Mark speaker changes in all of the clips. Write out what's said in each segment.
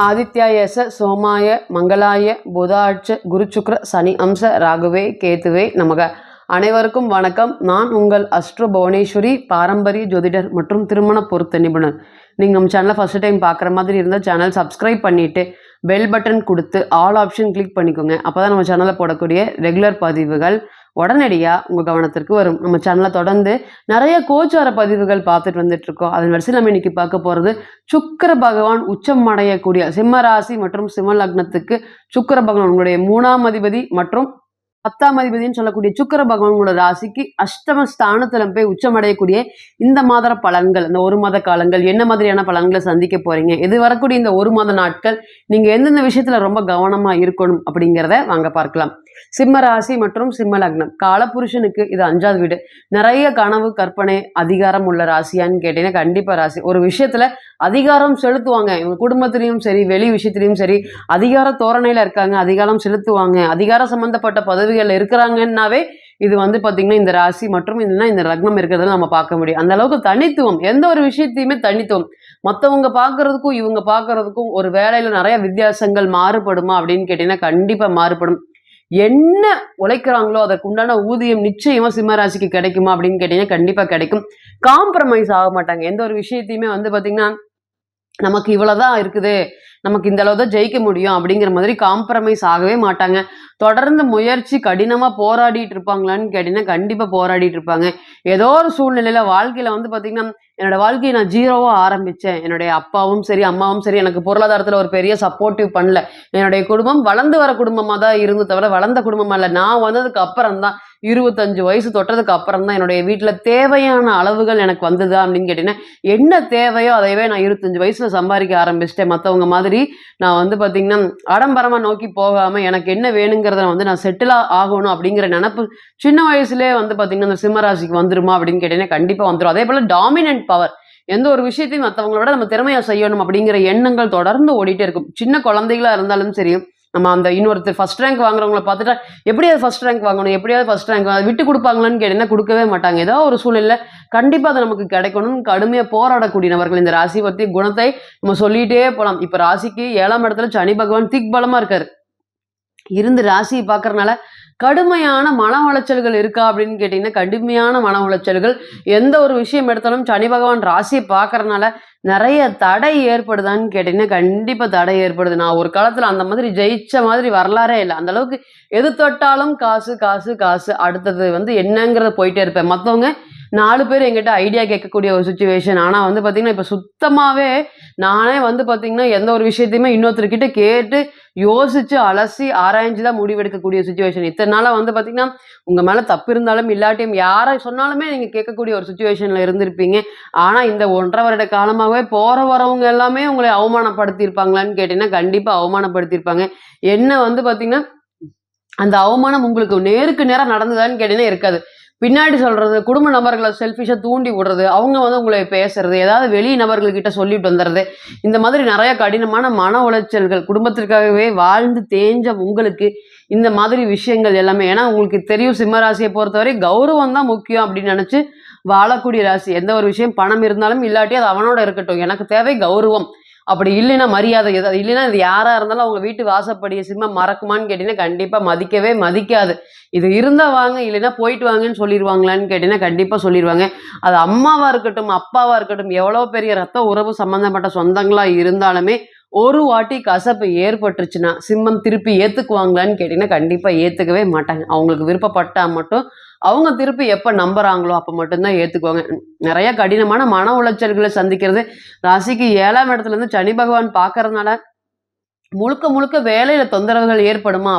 Speaker 1: ஆதித்யாயச சோமாய மங்களாய புதாட்ச குருச்சுக்ர சனி அம்ச ராகுவே கேத்துவே நமக. அனைவருக்கும் வணக்கம். நான் உங்கள் அஸ்ட்ரோ புவனேஸ்வரி பாரம்பரிய ஜோதிடர் மற்றும் திருமண பொருத்த நிபுணர். நீங்கள் நம்ம சேனலை ஃபஸ்ட் டைம் பார்க்குற மாதிரி இருந்தால் சேனல் சப்ஸ்கிரைப் பண்ணிவிட்டு பெல் பட்டன் கொடுத்து ஆல் ஆப்ஷன் கிளிக் பண்ணிக்கோங்க. அப்போ தான் நம்ம சேனலில் போடக்கூடிய ரெகுலர் பதிவுகள் உடனடியாக உங்கள் கவனத்திற்கு வரும். நம்ம சேனலை தொடர்ந்து நிறைய கோச்சார பதிவுகள் பார்த்துட்டு வந்துட்டு இருக்கோம் அதன் வரிசையில் நம்ம இன்னைக்கு பார்க்க போகிறது சுக்கிர பகவான் உச்சம் அடையக்கூடிய சிம்ம ராசி மற்றும் சிம்ம லக்னத்துக்கு சுக்கிர பகவான் உங்களுடைய மூணாம் அதிபதி மற்றும் பத்தாம் அதிபதினு சொல்லக்கூடிய சுக்கிர பகவான் உங்களோட ராசிக்கு அஷ்டம ஸ்தானத்துல போய் உச்சமடையக்கூடிய இந்த மாத பலன்கள் இந்த ஒரு மாத காலங்கள் என்ன மாதிரியான பலன்களை சந்திக்க போறீங்க இது வரக்கூடிய இந்த ஒரு மாத நாட்கள் நீங்க எந்தெந்த விஷயத்துல ரொம்ப கவனமா இருக்கணும் அப்படிங்கிறத வாங்க பார்க்கலாம். சிம்ம ராசி மற்றும் சிம்ம லக்னம் காலபுருஷனுக்கு இது அஞ்சாவது வீடு. நிறைய கனவு கற்பனை அதிகாரம் உள்ள ராசியான்னு கேட்டீங்கன்னா கண்டிப்பா ராசி. ஒரு விஷயத்துல அதிகாரம் செலுத்துவாங்க. இவங்க குடும்பத்திலையும் சரி வெளி விஷயத்திலையும் சரி அதிகார தோரணையில இருக்காங்க அதிகாரம் செலுத்துவாங்க. அதிகார சம்பந்தப்பட்ட பதவிகள் இருக்கிறாங்கன்னாவே இது வந்து பார்த்திங்கன்னா இந்த ராசி மற்றும் இல்லைன்னா இந்த லக்னம் இருக்கிறதுல நம்ம பார்க்க முடியும். அந்த அளவுக்கு தனித்துவம். எந்த ஒரு விஷயத்தையுமே தனித்துவம். மற்றவங்க பார்க்கறதுக்கும் இவங்க பார்க்கறதுக்கும் ஒரு வேலையில நிறைய வித்தியாசங்கள் மாறுபடுமா அப்படின்னு கேட்டீங்கன்னா கண்டிப்பா மாறுபடும். என்ன உழைக்கிறாங்களோ அதற்கு உண்டான ஊதியம் நிச்சயமா சிம்மராசிக்கு கிடைக்குமா அப்படின்னு கேட்டீங்கன்னா கண்டிப்பா கிடைக்கும். காம்ப்ரமைஸ் ஆக மாட்டாங்க. எந்த ஒரு விஷயத்தையுமே வந்து பாத்தீங்கன்னா நமக்கு இவ்வளவுதான் இருக்குது. நமக்கு இந்த அளவு தான் ஜெயிக்க முடியும் அப்படிங்கிற மாதிரி காம்ப்ரமைஸ் ஆகவே மாட்டாங்க. தொடர்ந்து முயற்சி கடினமாக போராடிட்டு இருப்பாங்களான்னு கேட்டீங்கன்னா கண்டிப்பாக போராடிட்டு இருப்பாங்க. ஏதோ ஒரு சூழ்நிலையில் வாழ்க்கையில் வந்து பார்த்திங்கன்னா என்னோட வாழ்க்கையை நான் ஜீரோவாக ஆரம்பித்தேன் என்னுடைய அப்பாவும் சரி அம்மாவும் சரி எனக்கு பொருளாதாரத்தில் ஒரு பெரிய சப்போர்ட்டிவ் பண்ணல. என்னுடைய குடும்பம் வளர்ந்து வர குடும்பமாக தான் இருந்து தவிர வளர்ந்த குடும்பமாக இல்லை. நான் வந்ததுக்கு அப்புறம் தான் இருபத்தஞ்சு வயசு தொட்டதுக்கு அப்புறம் தான் என்னுடைய வீட்டில் தேவையான அளவுகள் எனக்கு வந்ததா அப்படின்னு கேட்டீங்கன்னா என்ன தேவையோ அதையவே நான் இருபத்தஞ்சு வயசுல சம்பாதிக்க ஆரம்பிச்சிட்டேன். மற்றவங்க மாதிரி நான் வந்து பார்த்தீங்கன்னா ஆடம்பரமா நோக்கி போகாம எனக்கு என்ன வேணுங்கிறத வந்து நான் செட்டிலாக ஆகணும் அப்படிங்கிற நினப்பு சின்ன வயசுலேயே வந்து பார்த்தீங்கன்னா அந்த சிம்மராசிக்கு வந்துருமா அப்படின்னு கேட்டீங்கன்னா கண்டிப்பாக வந்துடும் அதே போல் டாமினன்ட் பவர் எந்த ஒரு விஷயத்தையும் மற்றவங்களோட நம்ம திறமையாக செய்யணும் அப்படிங்கிற எண்ணங்கள் தொடர்ந்து ஓடிட்டே இருக்கும். சின்ன குழந்தைகளா இருந்தாலும் சரி நம்ம அந்த இன்னொருத்தர் ஃபர்ஸ்ட் ரேங்க் வாங்குறவங்கள பார்த்துட்டா எப்படியாவது ஃபர்ஸ்ட் ரேங்க் வாங்கணும் எப்படியாவது ஃபர்ஸ்ட் ரேங்க் விட்டு கொடுப்பாங்களான்னு கேட்டீங்கன்னா கொடுக்கவே மாட்டாங்க. ஏதோ ஒரு சூழ்நிலை கண்டிப்பாக அது நமக்கு கிடைக்கணும்னு கடுமையாக போராடக்கூடிய நபர்கள் இந்த ராசி பற்றி குணத்தை நம்ம சொல்லிட்டே போகலாம் இப்போ ராசிக்கு ஏழாம் இடத்துல சனி பகவான் திக் பலமாக இருக்காரு. இருந்து ராசியை பார்க்கறனால கடுமையான மன உளைச்சல்கள் இருக்கா அப்படின்னு கேட்டிங்கன்னா கடுமையான மன உளைச்சல்கள். எந்த ஒரு விஷயம் எடுத்தாலும் சனி பகவான் ராசியை பார்க்கறனால நிறைய தடை ஏற்படுதான்னு கேட்டிங்கன்னா கண்டிப்பாக தடை ஏற்படுது. நான் ஒரு காலத்தில் அந்த மாதிரி ஜெயிச்ச மாதிரி வரலாறே இல்லை. அந்த அளவுக்கு எது தொட்டாலும் காசு காசு காசு. அடுத்தது வந்து என்னங்கிறத போயிட்டே இருப்பேன். மற்றவங்க நாலு பேர் எங்கிட்ட ஐடியா கேட்கக்கூடிய ஒரு சுச்சுவேஷன் ஆனால் வந்து பார்த்தீங்கன்னா இப்போ சுத்தமாகவே நானே வந்து பார்த்தீங்கன்னா எந்த ஒரு விஷயத்தையுமே இன்னொருத்தர்கிட்ட கேட்டு யோசிச்சு அலசி ஆராய்ஞ்சு தான் முடிவெடுக்கக்கூடிய சுச்சுவேஷன் இத்தனை நாளாக வந்து பார்த்தீங்கன்னா உங்கள் மேலே தப்பு இருந்தாலும் இல்லாட்டியும் யாரை சொன்னாலுமே நீங்கள் கேட்கக்கூடிய ஒரு சுச்சுவேஷனில் இருந்திருப்பீங்க. ஆனால் இந்த ஒன்றரை வருட காலமாகவே போகிற வரவங்க எல்லாமே உங்களை அவமானப்படுத்தியிருப்பாங்களான்னு கேட்டிங்கன்னா கண்டிப்பாக அவமானப்படுத்தியிருப்பாங்க. என்ன வந்து பார்த்தீங்கன்னா அந்த அவமானம் உங்களுக்கு நேருக்கு நேராக நடந்ததான்னு கேட்டீங்கன்னா இருக்காது. பின்னாடி சொல்றது குடும்ப நபர்களை செல்ஃபிஷாக தூண்டி விடுறது அவங்க வந்து உங்களை பேசுறது ஏதாவது வெளி நபர்கள்கிட்ட சொல்லிட்டு வந்துடுறது. இந்த மாதிரி நிறைய கடினமான மன உளைச்சல்கள் குடும்பத்திற்காகவே வாழ்ந்து தேஞ்ச உங்களுக்கு இந்த மாதிரி விஷயங்கள் எல்லாமே. ஏன்னா உங்களுக்கு தெரியும் சிம்மராசியை பொறுத்தவரை கௌரவம் தான் முக்கியம் அப்படின்னு நினச்சி வாழக்கூடிய ராசி. எந்த ஒரு விஷயம் பணம் இருந்தாலும் இல்லாட்டி அது அவனோட இருக்கட்டும். எனக்கு தேவை கௌரவம். அப்படி இல்லைன்னா மரியாதை எதாவது இல்லைன்னா இது யாரா இருந்தாலும் அவங்க வீட்டு வாசப்படிய சிம்மம் மறக்குமான்னு கேட்டீங்கன்னா கண்டிப்பா மதிக்கவே மதிக்காது. இது இருந்தா வாங்க இல்லைன்னா போயிட்டு வாங்கன்னு சொல்லிடுவாங்களான்னு கேட்டீங்கன்னா கண்டிப்பா சொல்லிடுவாங்க அது அம்மாவா இருக்கட்டும் அப்பாவா இருக்கட்டும் எவ்வளோ பெரிய ரத்த உறவு சம்பந்தப்பட்ட சொந்தங்களா இருந்தாலுமே ஒரு வாட்டி கசப்பு ஏற்பட்டுருச்சுன்னா சிம்மம் திருப்பி ஏத்துக்குவாங்களான்னு கேட்டீங்கன்னா கண்டிப்பா ஏத்துக்கவே மாட்டாங்க. அவங்களுக்கு விருப்பப்பட்டா மட்டும் அவங்க திருப்பி எப்போ நம்புறாங்களோ அப்போ மட்டும்தான் ஏற்றுக்குவாங்க நிறைய கடினமான மன உளைச்சல்களை சந்திக்கிறது. ராசிக்கு ஏழாம் இடத்துல இருந்து சனி பகவான் பார்க்கறதுனால முழுக்க முழுக்க வேலையில தொந்தரவுகள் ஏற்படுமா?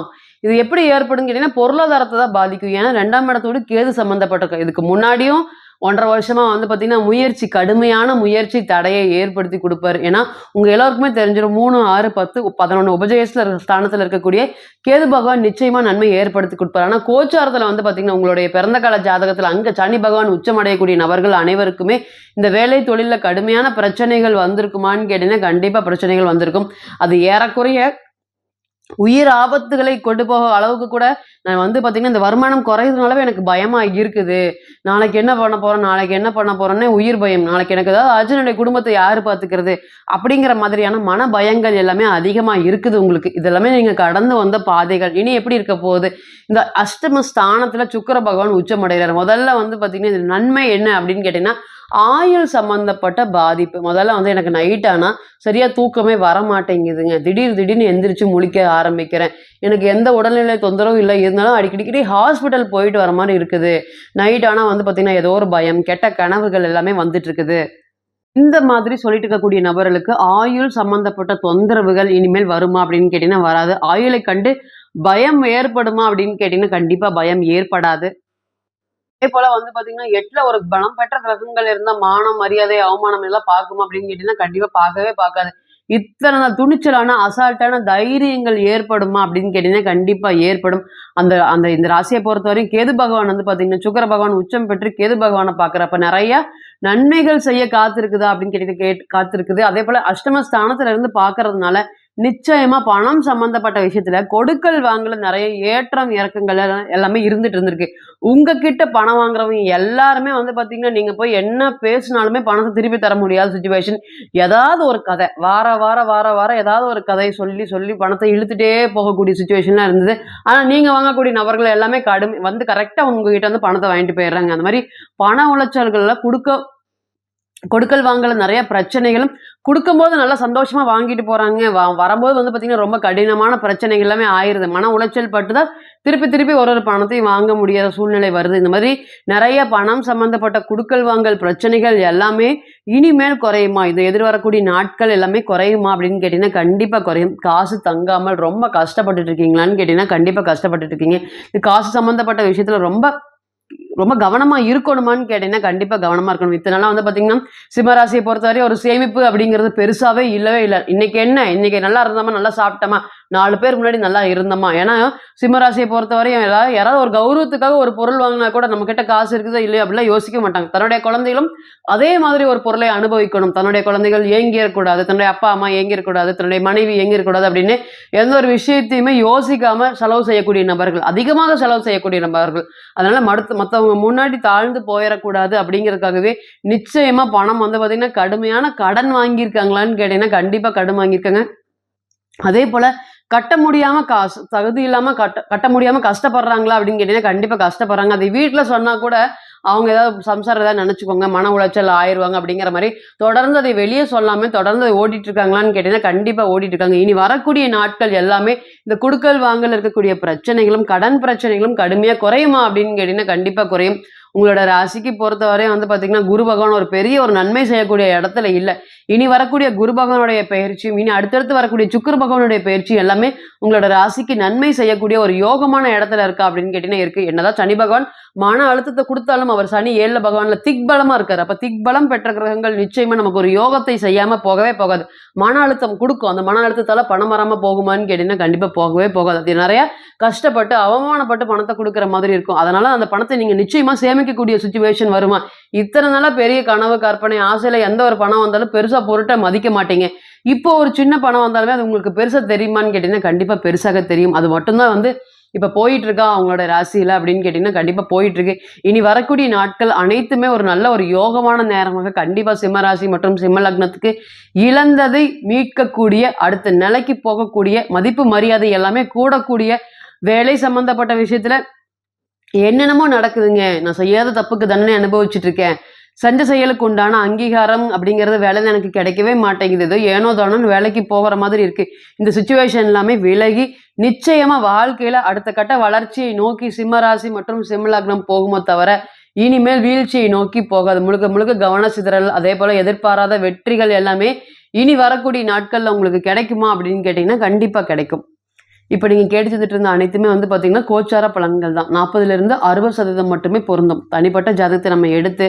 Speaker 1: இது எப்படி ஏற்படும் கேட்டீங்கன்னா பொருளாதாரத்தை தான் பாதிக்கும். ஏன்னா ரெண்டாம் இடத்தோடு கேது சம்மந்தப்பட்டிருக்கு இதுக்கு முன்னாடியும் ஒன்றரை வருஷமா வந்து பார்த்தீங்கன்னா முயற்சி கடுமையான முயற்சி தடையை ஏற்படுத்தி கொடுப்பாரு. ஏன்னா உங்க எல்லாருக்குமே தெரிஞ்சிடும் மூணு ஆறு பத்து பதினொன்று உபஜயஸ்ல ஸ்தானத்தில் இருக்கக்கூடிய கேது பகவான் நிச்சயமா நன்மை ஏற்படுத்தி கொடுப்பார். ஆனால் கோச்சாரத்தில் வந்து பார்த்தீங்கன்னா உங்களுடைய பிறந்த கால ஜாதகத்தில் அங்கே சனி பகவான் உச்சமடையக்கூடிய நபர்கள் அனைவருக்குமே இந்த வேலை தொழிலில் கடுமையான பிரச்சனைகள் வந்திருக்குமான்னு கேட்டீங்கன்னா கண்டிப்பாக பிரச்சனைகள் வந்திருக்கும். அது ஏறக்குறைய உயிர் ஆபத்துகளை கொண்டு போக அளவுக்கு கூட நான் வந்து பார்த்தீங்கன்னா இந்த வருமானம் குறையிறதுனாலவே எனக்கு பயமா இருக்குது. நாளைக்கு என்ன பண்ண போறேன் நாளைக்கு என்ன பண்ண போறேன்னு உயிர் பயம். நாளைக்கு எனக்கு ஏதாவது அர்ஜுனுடைய குடும்பத்தை யாரு பார்த்துக்கிறது அப்படிங்கிற மாதிரியான மன பயங்கள் எல்லாமே அதிகமா இருக்குது உங்களுக்கு. இதெல்லாமே நீங்க கடந்து வந்த பாதைகள். இனி எப்படி இருக்க போகுது? இந்த அஷ்டம ஸ்தானத்துல சுக்கிர பகவான் உச்சமடைகிறார் முதல்ல வந்து பார்த்தீங்கன்னா இது நன்மை என்ன அப்படின்னு கேட்டீங்கன்னா ஆயுள் சம்பந்தப்பட்ட பாதிப்பு. முதல்ல வந்து எனக்கு நைட் ஆனால் சரியாக தூக்கமே வர மாட்டேங்குதுங்க திடீர் திடீர்னு எந்திரிச்சு முழிக்க ஆரம்பிக்கிறேன். எனக்கு எந்த உடல்நிலை தொந்தரவும் இல்லை. இருந்தாலும் அடிக்கடிக்கடி ஹாஸ்பிட்டல் போயிட்டு வர மாதிரி இருக்குது. நைட் ஆனால் வந்து பார்த்தீங்கன்னா ஏதோ ஒரு பயம் கெட்ட கனவுகள் எல்லாமே வந்துட்டு இருக்குது. இந்த மாதிரி சொல்லிட்டு இருக்கக்கூடிய நபர்களுக்கு ஆயுள் சம்பந்தப்பட்ட தொந்தரவுகள் இனிமேல் வருமா அப்படின்னு கேட்டீங்கன்னா வராது. ஆயுளை கண்டு பயம் ஏற்படுமா அப்படின்னு கேட்டீங்கன்னா கண்டிப்பாக பயம் ஏற்படாது. அதே போல வந்து பாத்தீங்கன்னா எட்டுல ஒரு பலம் பெற்ற கிரகங்கள் இருந்தா மானம் மரியாதை அவமானம் எல்லாம் பார்க்குமா அப்படின்னு கேட்டீங்கன்னா கண்டிப்பா பார்க்கவே பார்க்காது. இத்தனை துணிச்சலான அசால்ட்டான தைரியங்கள் ஏற்படுமா அப்படின்னு கேட்டீங்கன்னா கண்டிப்பா ஏற்படும். அந்த அந்த இந்த ராசியை பொறுத்தவரையும் கேது பகவான் வந்து பாத்தீங்கன்னா சுக்கர பகவான் உச்சம் பெற்று கேது பகவானை பாக்குறப்ப நிறைய நன்மைகள் செய்ய காத்திருக்குதா அப்படின்னு கேட்டு கேட் காத்திருக்குது. அதே போல அஷ்டம ஸ்தானத்துல இருந்து பாக்குறதுனால நிச்சயமா பணம் சம்பந்தப்பட்ட விஷயத்துல கொடுக்கல் வாங்கல நிறைய ஏற்றம் இறக்கங்கள் எல்லாமே இருந்துட்டு இருந்திருக்கு. உங்ககிட்ட பணம் வாங்குறவங்க எல்லாருமே வந்து பாத்தீங்கன்னா நீங்க போய் என்ன பேசினாலுமே பணத்தை திருப்பி தர முடியாத சுச்சுவேஷன் ஏதாவது ஒரு கதை வார வார வார வாரம் ஏதாவது ஒரு கதையை சொல்லி சொல்லி பணத்தை இழுத்துட்டே போகக்கூடிய சுச்சுவேஷன்லாம் இருந்தது. ஆனா நீங்க வாங்கக்கூடிய நபர்கள் எல்லாமே கடும் வந்து கரெக்டா உங்ககிட்ட வந்து பணத்தை வாங்கிட்டு போயிடுறாங்க. அந்த மாதிரி பண உளைச்சல்கள்ல கொடுக்க கொடுக்கல் வாங்கல நிறைய பிரச்சனைகளும் கொடுக்கும்போது நல்லா சந்தோஷமா வாங்கிட்டு போறாங்க. வ- வரும்போது வந்து பாத்தீங்கன்னா ரொம்ப கடினமான பிரச்சனைகள் எல்லாமே ஆயிருது. மன உளைச்சல் பட்டு தான் திருப்பி திருப்பி ஒரு ஒரு பணத்தையும் வாங்க முடியாத சூழ்நிலை வருது. இந்த மாதிரி நிறைய பணம் சம்பந்தப்பட்ட குடுக்கல் வாங்கல் பிரச்சனைகள் எல்லாமே இனிமேல் குறையுமா? இது எதிர்வரக்கூடிய நாட்கள் எல்லாமே குறையுமா அப்படின்னு கேட்டீங்கன்னா கண்டிப்பா குறையும். காசு தங்காமல் ரொம்ப கஷ்டப்பட்டுட்டு இருக்கீங்களான்னு கேட்டீங்கன்னா கண்டிப்பா கஷ்டப்பட்டுட்டு இருக்கீங்க. காசு சம்பந்தப்பட்ட விஷயத்துல ரொம்ப ரொம்ப கவனமா இருக்கணுமான்னு கேட்டீங்கன்னா கண்டிப்பா கவனமா இருக்கணும். இத்தனை வந்து பாத்தீங்கன்னா சிம்மராசியை பொறுத்தவரை ஒரு சேமிப்பு அப்படிங்கிறது பெருசாவே இல்லவே இல்லை. இன்னைக்கு என்ன? இன்னைக்கு நல்லா இருந்தோமா? நல்லா சாப்பிட்டோமா? நாலு பேர் முன்னாடி நல்லா இருந்தோமா? ஏன்னா சிம்மராசியை பொறுத்தவரையும் ஏதாவது யாராவது ஒரு கௌரவத்துக்காக ஒரு பொருள் வாங்கினா கூட நம்ம கிட்ட காசு இருக்குதோ இல்லையோ அப்படிலாம் யோசிக்க மாட்டாங்க. தன்னுடைய குழந்தைகளும் அதே மாதிரி ஒரு பொருளை அனுபவிக்கணும். தன்னுடைய குழந்தைகள் ஏங்கிடக்கூடாது தன்னுடைய அப்பா அம்மா ஏங்கிடக்கூடாது தன்னுடைய மனைவி ஏங்கிடக்கூடாது அப்படின்னு எந்த ஒரு விஷயத்தையுமே யோசிக்காம செலவு செய்யக்கூடிய நபர்கள் அதிகமாக செலவு செய்யக்கூடிய நபர்கள். அதனால மடுத்து மற்றவங்க முன்னாடி தாழ்ந்து போயிடக்கூடாது அப்படிங்கிறதுக்காகவே நிச்சயமா பணம் வந்து பார்த்தீங்கன்னா கடுமையான கடன் வாங்கியிருக்காங்களான்னு கேட்டீங்கன்னா கண்டிப்பாக கடன் வாங்கியிருக்காங்க. அதே போல கட்ட முடியாம காசு தகுதி இல்லாம கட்ட கட்ட முடியாம கஷ்டப்படுறாங்களா அப்படின்னு கேட்டீங்கன்னா கண்டிப்பா கஷ்டப்படுறாங்க. அதை வீட்டுல சொன்னா கூட அவங்க ஏதாவது சம்சாரம் ஏதாவது நினைச்சுக்கோங்க மன உளைச்சல் ஆயிடுவாங்க அப்படிங்கிற மாதிரி தொடர்ந்து அதை வெளியே சொல்லாம தொடர்ந்து அதை ஓடிட்டு இருக்காங்களான்னு கேட்டீங்கன்னா கண்டிப்பா ஓடிட்டு இருக்காங்க. இனி வரக்கூடிய நாட்கள் எல்லாமே இந்த குடுக்கல் வாங்கல் இருக்கக்கூடிய பிரச்சனைகளும் கடன் பிரச்சனைகளும் கடுமையா குறையுமா அப்படின்னு கேட்டீங்கன்னா கண்டிப்பா குறையும். உங்களோட ராசிக்கு பொறுத்தவரை வந்து பார்த்தீங்கன்னா குரு பகவான் ஒரு பெரிய ஒரு நன்மை செய்யக்கூடிய இடத்துல இல்லை. இனி வரக்கூடிய குரு பகவானுடைய பயிற்சியும் இனி அடுத்தடுத்து வரக்கூடிய சுக்கர பகவானுடைய பயிற்சியும் எல்லாமே உங்களோட ராசிக்கு நன்மை செய்யக்கூடிய ஒரு யோகமான இடத்துல இருக்கா அப்படின்னு கேட்டீங்கன்னா இருக்கு. என்னதான் சனி பகவான் மன அழுத்தத்தை கொடுத்தாலும் அவர் சனி ஏழுல பகவான்ல திக்பலமா இருக்காரு. அப்ப திக்பலம் பெற்ற கிரகங்கள் நிச்சயமா நமக்கு ஒரு யோகத்தை செய்யாம போகவே போகாது. மன அழுத்தம் கொடுக்கும். அந்த மன அழுத்தத்தால பணம் வராம போகுமான்னு கேட்டீங்கன்னா கண்டிப்பா போகவே போகாது. அது நிறைய கஷ்டப்பட்டு அவமானப்பட்டு பணத்தை கொடுக்குற மாதிரி இருக்கும். அதனால அந்த பணத்தை நீங்க நிச்சயமா சேமிக்கக்கூடிய சுச்சுவேஷன் வருமா? இத்தனை நாளா பெரிய கனவு கற்பனை ஆசையில எந்த ஒரு பணம் வந்தாலும் பெருசா பொருட்டை மதிக்க மாட்டீங்க. இப்போ ஒரு சின்ன பணம் வந்தாலுமே அது உங்களுக்கு பெருசா தெரியுமான்னு கேட்டிங்கன்னா கண்டிப்பாக பெருசாக தெரியும். அது மட்டும்தான் வந்து இப்போ போயிட்டு இருக்கா அவங்களோட ராசியில அப்படின்னு கேட்டிங்கன்னா கண்டிப்பாக போயிட்டு இருக்கு இனி வரக்கூடிய நாட்கள் அனைத்துமே ஒரு நல்ல ஒரு யோகமான நேரமாக கண்டிப்பா சிம்ம ராசி மற்றும் சிம்ம லக்னத்துக்கு இழந்ததை மீட்கக்கூடிய அடுத்த நிலைக்கு போகக்கூடிய மதிப்பு மரியாதை எல்லாமே கூடக்கூடிய வேலை சம்பந்தப்பட்ட விஷயத்துல என்னென்னமோ நடக்குதுங்க. நான் செய்யாத தப்புக்கு தண்டனை அனுபவிச்சுட்டு இருக்கேன் செஞ்ச செயலுக்கு உண்டான அங்கீகாரம் அப்படிங்கிறது வேலையில் எனக்கு கிடைக்கவே மாட்டேங்குது. ஏதோ ஏனோ தானோன்னு வேலைக்கு போகிற மாதிரி இருக்கு. இந்த சுச்சுவேஷன் எல்லாமே விலகி நிச்சயமா வாழ்க்கையில அடுத்த கட்ட வளர்ச்சியை நோக்கி சிம்மராசி மற்றும் சிம்மலக்னம் போகுமோ தவிர இனிமேல் வீழ்ச்சியை நோக்கி போகாது. முழுக்க முழுக்க கவன சிதறல் அதே போல எதிர்பாராத வெற்றிகள் எல்லாமே இனி வரக்கூடிய நாட்கள்ல உங்களுக்கு கிடைக்குமா அப்படின்னு கேட்டிங்கன்னா கண்டிப்பா கிடைக்கும். இப்போ நீங்கள் கேட்டுச்சுட்டு இருந்த அனைத்துமே வந்து பார்த்தீங்கன்னா கோச்சார பலன்கள் தான். நாற்பதுலேருந்து அறுபது சதவீதம் மட்டுமே பொருந்தும். தனிப்பட்ட ஜாதகத்தை நம்ம எடுத்து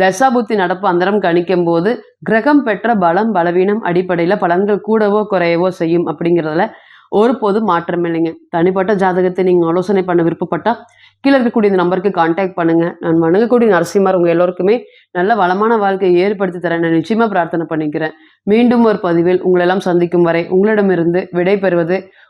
Speaker 1: தசாபுத்தி நடப்பு அந்தரம் கணிக்கும் போது கிரகம் பெற்ற பலம் பலவீனம் அடிப்படையில் பலன்கள் கூடவோ குறையவோ செய்யும் அப்படிங்கிறதுல ஒருபோதும் மாற்றம் இல்லைங்க. தனிப்பட்ட ஜாதகத்தை நீங்கள் ஆலோசனை பண்ண விருப்பப்பட்டால் கீழே இருக்கக்கூடிய இந்த நம்பருக்கு காண்டாக்ட் பண்ணுங்கள் நான் வணங்கக்கூடிய நரசிம்மர் உங்கள் எல்லோருக்குமே நல்ல வளமான வாழ்க்கையை ஏற்படுத்தி தரேன் நான் நிச்சயமாக பிரார்த்தனை பண்ணிக்கிறேன். மீண்டும் ஒரு பதிவில் உங்களெல்லாம் சந்திக்கும் வரை உங்களிடமிருந்து விடை பெறுவது